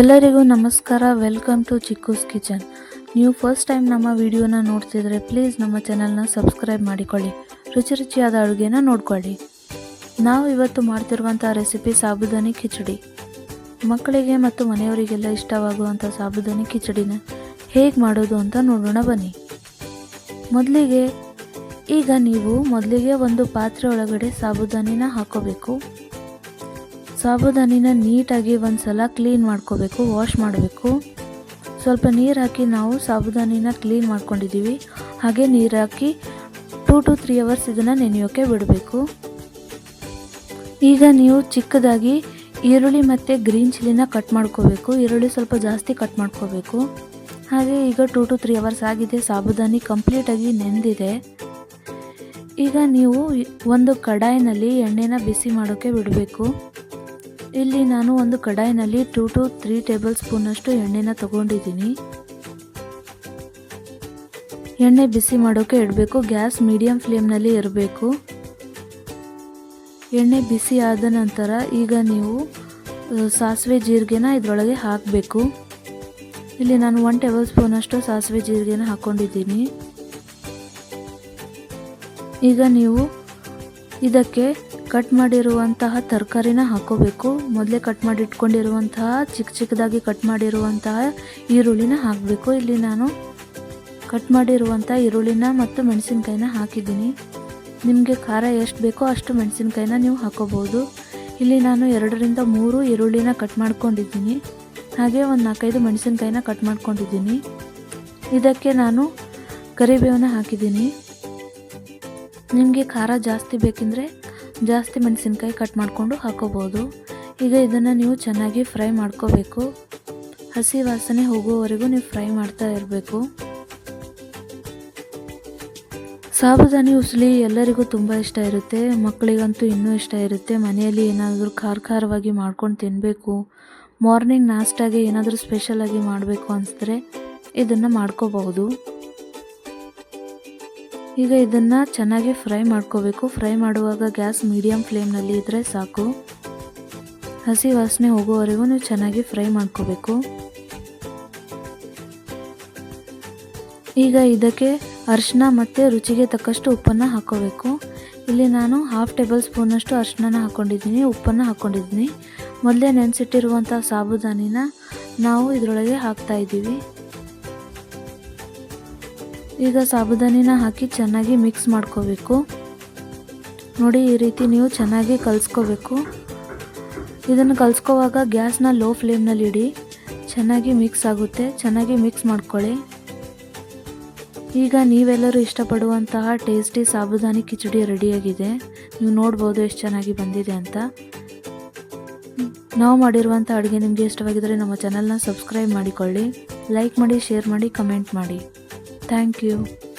ಎಲ್ಲರಿಗೂ ನಮಸ್ಕಾರ. Welcome to ಚಿಕ್ಕೂಸ್ kitchen ನೀವು ಫಸ್ಟ್ ಟೈಮ್ ನಮ್ಮ ವಿಡಿಯೋನ ನೋಡ್ತಿದ್ರೆ ಪ್ಲೀಸ್ ನಮ್ಮ ಚಾನಲ್ನ ಸಬ್ಸ್ಕ್ರೈಬ್ ಮಾಡಿಕೊಳ್ಳಿ. ರುಚಿ ರುಚಿಯಾದ ಅಡುಗೆನ ನೋಡ್ಕೊಳ್ಳಿ. ನಾವು ಇವತ್ತು ಮಾಡ್ತಿರುವಂಥ ರೆಸಿಪಿ ಸಾಬುದಾನಿ ಕಿಚಡಿ. ಮಕ್ಕಳಿಗೆ ಮತ್ತು ಮನೆಯವರಿಗೆಲ್ಲ ಇಷ್ಟವಾಗುವಂಥ ಸಾಬುದಾನಿ ಕಿಚಡಿನ ಹೇಗೆ ಮಾಡೋದು ಅಂತ ನೋಡೋಣ ಬನ್ನಿ. ಮೊದಲಿಗೆ ಈಗ ನೀವು ಮೊದಲಿಗೆ ಒಂದು ಪಾತ್ರೆ ಒಳಗಡೆ ಸಾಬುದಾನಿನ ಹಾಕೋಬೇಕು. ಸಾಬುದಾನಿನ ನೀಟಾಗಿ ಒಂದು ಸಲ ಕ್ಲೀನ್ ಮಾಡ್ಕೋಬೇಕು ವಾಶ್ ಮಾಡಬೇಕು. ಸ್ವಲ್ಪ ನೀರು ಹಾಕಿ ನಾವು ಸಾಬುದಾನಿನ ಕ್ಲೀನ್ ಮಾಡ್ಕೊಂಡಿದ್ದೀವಿ ಹಾಗೆ ನೀರು ಹಾಕಿ ಟೂ ಟು ತ್ರೀ ಅವರ್ಸ್ ಇದನ್ನು ನೆನೆಯೋಕ್ಕೆ ಬಿಡಬೇಕು. ಈಗ ನೀವು ಚಿಕ್ಕದಾಗಿ ಈರುಳ್ಳಿ ಮತ್ತು ಗ್ರೀನ್ ಚಿಲ್ಲಿನ ಕಟ್ ಮಾಡ್ಕೋಬೇಕು. ಈರುಳ್ಳಿ ಸ್ವಲ್ಪ ಜಾಸ್ತಿ ಕಟ್ ಮಾಡ್ಕೋಬೇಕು. ಹಾಗೆ ಈಗ ಟೂ ಟು ತ್ರೀ ಅವರ್ಸ್ ಆಗಿದೆ, ಸಾಬುದಾನಿ ಕಂಪ್ಲೀಟಾಗಿ ನೆಂದಿದೆ. ಈಗ ನೀವು ಒಂದು ಕಡಾಯಿನಲ್ಲಿ ಎಣ್ಣೆನ ಬಿಸಿ ಮಾಡೋಕ್ಕೆ ಬಿಡಬೇಕು. ಇಲ್ಲಿ ನಾನು ಒಂದು ಕಡಾಯಿನಲ್ಲಿ ಟೂ ಟು ತ್ರೀ ಟೇಬಲ್ ಸ್ಪೂನಷ್ಟು ಎಣ್ಣೆನ ತಗೊಂಡಿದ್ದೀನಿ. ಎಣ್ಣೆ ಬಿಸಿ ಮಾಡೋಕ್ಕೆ ಇಡಬೇಕು, ಗ್ಯಾಸ್ ಮೀಡಿಯಂ ಫ್ಲೇಮ್ನಲ್ಲಿ ಇರಬೇಕು. ಎಣ್ಣೆ ಬಿಸಿ ಆದ ನಂತರ ಈಗ ನೀವು ಸಾಸಿವೆ ಜೀರಿಗೆನ ಇದರೊಳಗೆ ಹಾಕಬೇಕು. ಇಲ್ಲಿ ನಾನು ಒನ್ ಟೇಬಲ್ ಸ್ಪೂನಷ್ಟು ಸಾಸಿವೆ ಜೀರಿಗೆನ ಹಾಕ್ಕೊಂಡಿದ್ದೀನಿ ಈಗ ನೀವು ಇದಕ್ಕೆ ಕಟ್ ಮಾಡಿರುವಂತಹ ತರಕಾರಿನ ಹಾಕೋಬೇಕು. ಮೊದಲೇ ಕಟ್ ಮಾಡಿ ಇಟ್ಕೊಂಡಿರುವಂತಹ ಚಿಕ್ಕ ಚಿಕ್ಕದಾಗಿ ಕಟ್ ಮಾಡಿರುವಂತಹ ಈರುಳ್ಳಿನ ಹಾಕಬೇಕು. ಇಲ್ಲಿ ನಾನು ಕಟ್ ಮಾಡಿರುವಂಥ ಈರುಳ್ಳಿನ ಮತ್ತು ಮೆಣಸಿನ್ಕಾಯಿನ ಹಾಕಿದ್ದೀನಿ. ನಿಮಗೆ ಖಾರ ಎಷ್ಟು ಬೇಕೋ ಅಷ್ಟು ಮೆಣಸಿನ್ಕಾಯಿನ ನೀವು ಹಾಕೋಬೋದು ಇಲ್ಲಿ ನಾನು ಎರಡರಿಂದ ಮೂರು ಈರುಳ್ಳಿನ ಕಟ್ ಮಾಡ್ಕೊಂಡಿದ್ದೀನಿ. ಹಾಗೆ ಒಂದು ನಾಲ್ಕೈದು ಮೆಣಸಿನ್ಕಾಯಿನ ಕಟ್ ಮಾಡ್ಕೊಂಡಿದ್ದೀನಿ. ಇದಕ್ಕೆ ನಾನು ಕರಿಬೇವನ್ನ ಹಾಕಿದ್ದೀನಿ. ನಿಮಗೆ ಖಾರ ಜಾಸ್ತಿ ಬೇಕೆಂದರೆ ಜಾಸ್ತಿ ಮೆಣಸಿನ್ಕಾಯಿ ಕಟ್ ಮಾಡಿಕೊಂಡು ಹಾಕೋಬೋದು. ಈಗ ಇದನ್ನು ನೀವು ಚೆನ್ನಾಗಿ ಫ್ರೈ ಮಾಡ್ಕೋಬೇಕು. ಹಸಿ ವಾಸನೆ ಹೋಗುವವರೆಗೂ ನೀವು ಫ್ರೈ ಮಾಡ್ತಾ ಇರಬೇಕು. ಸಾಬುದಾನಿ ಉಸಲಿ ಎಲ್ಲರಿಗೂ ತುಂಬ ಇಷ್ಟ ಇರುತ್ತೆ. ಮಕ್ಕಳಿಗಂತೂ ಇನ್ನೂ ಇಷ್ಟ ಇರುತ್ತೆ. ಮನೆಯಲ್ಲಿ ಏನಾದರೂ ಖಾರ ಖಾರವಾಗಿ ಮಾಡ್ಕೊಂಡು ತಿನ್ನಬೇಕು ಮಾರ್ನಿಂಗ್ ನಾಷ್ಟಾಗೆ ಏನಾದರೂ ಸ್ಪೆಷಲಾಗಿ ಮಾಡಬೇಕು ಅನಿಸಿದ್ರೆ ಇದನ್ನು ಮಾಡ್ಕೋಬಹುದು. ಈಗ ಇದನ್ನು ಚೆನ್ನಾಗಿ ಫ್ರೈ ಮಾಡ್ಕೋಬೇಕು. ಫ್ರೈ ಮಾಡುವಾಗ ಗ್ಯಾಸ್ ಮೀಡಿಯಮ್ ಫ್ಲೇಮ್ನಲ್ಲಿ ಇದ್ದರೆ ಸಾಕು. ಹಸಿ ವಾಸನೆ ಹೋಗೋವರೆಗೂ ನೀವು ಚೆನ್ನಾಗಿ ಫ್ರೈ ಮಾಡ್ಕೋಬೇಕು. ಈಗ ಇದಕ್ಕೆ ಅರಿಶಿನ ಮತ್ತು ರುಚಿಗೆ ತಕ್ಕಷ್ಟು ಉಪ್ಪನ್ನು ಹಾಕೋಬೇಕು. ಇಲ್ಲಿ ನಾನು ಹಾಫ್ ಟೇಬಲ್ ಸ್ಪೂನಷ್ಟು ಅರಿಶಿನ ಹಾಕ್ಕೊಂಡಿದ್ದೀನಿ ಉಪ್ಪನ್ನು ಹಾಕ್ಕೊಂಡಿದ್ದೀನಿ ಮೊದಲೇ ನೆನೆಸಿಟ್ಟಿರುವಂಥ ಸಾಬುದಾನಿನ ನಾವು ಇದರೊಳಗೆ ಹಾಕ್ತಾ ಇದ್ದೀವಿ. ಈಗ ಸಾಬುದಾನಿನ ಹಾಕಿ ಚೆನ್ನಾಗಿ ಮಿಕ್ಸ್ ಮಾಡ್ಕೋಬೇಕು. ನೋಡಿ, ಈ ರೀತಿ ನೀವು ಚೆನ್ನಾಗಿ ಕಲಿಸ್ಕೋಬೇಕು. ಇದನ್ನು ಕಲಿಸ್ಕೋವಾಗ ಗ್ಯಾಸ್ನ ಲೋ ಫ್ಲೇಮ್ನಲ್ಲಿ ಇಡಿ. ಚೆನ್ನಾಗಿ ಮಿಕ್ಸ್ ಆಗುತ್ತೆ. ಚೆನ್ನಾಗಿ ಮಿಕ್ಸ್ ಮಾಡ್ಕೊಳ್ಳಿ. ಈಗ ನೀವೆಲ್ಲರೂ ಇಷ್ಟಪಡುವಂತಹ ಟೇಸ್ಟಿ ಸಾಬುದಾನಿ ಕಿಚಡಿ ರೆಡಿಯಾಗಿದೆ. ನೀವು ನೋಡ್ಬೋದು ಎಷ್ಟು ಚೆನ್ನಾಗಿ ಬಂದಿದೆ ಅಂತ. ನಾವು ಮಾಡಿರುವಂಥ ಅಡುಗೆ ನಿಮಗೆ ಇಷ್ಟವಾಗಿದ್ದರೆ ನಮ್ಮ ಚಾನಲ್ನ ಸಬ್ಸ್ಕ್ರೈಬ್ ಮಾಡಿಕೊಳ್ಳಿ. ಲೈಕ್ ಮಾಡಿ ಶೇರ್ ಮಾಡಿ ಕಮೆಂಟ್ ಮಾಡಿ. Thank you.